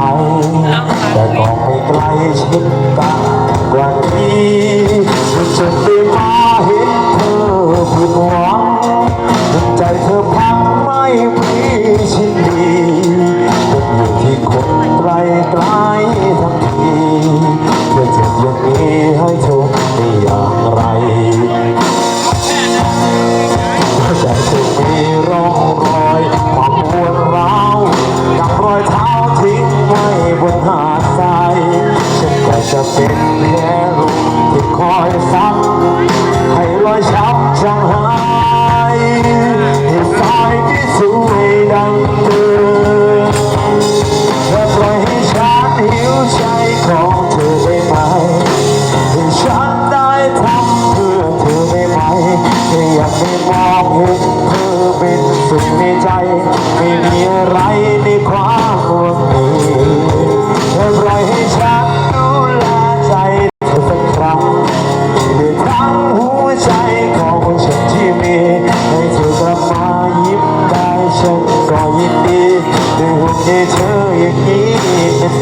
តែក៏មិនក្រៃស្គប់កា 爱上系爱上了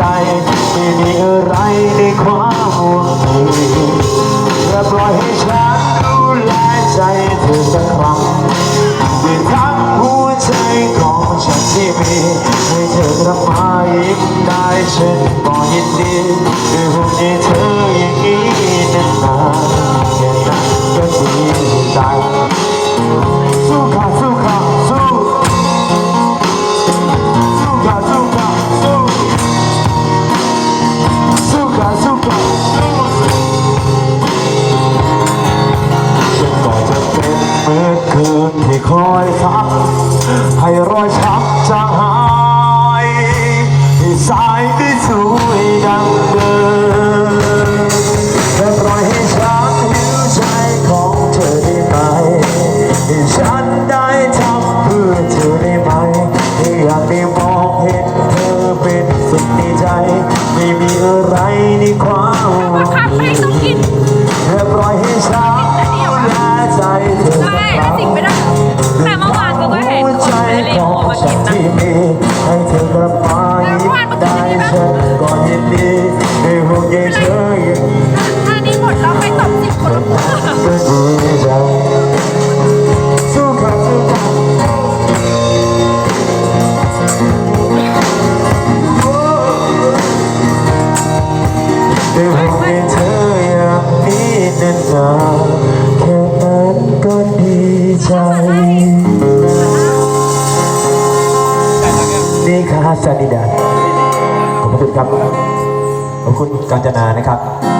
จไม่มีอะไรในความห่วงใยและปล่อยให้ฉันดูแลใจเธอสักครั้งด้วยทั้งหัวใจของฉันที่มีให้เธอกลับมายิ้ได้ฉันบอกยินดีด้วยหัวใจเธอ นดีให้ห่วใยเธออย่างนี้นี้หมดแล้วไปตอบสิบคนละคนแต่รักที่วงใเธออยางนี้นานๆแค่นั้นก็ดีใจนี่ค่ะฮัสซานิดาขอบคุณครับ ขอบคุณกาญจนานะครับ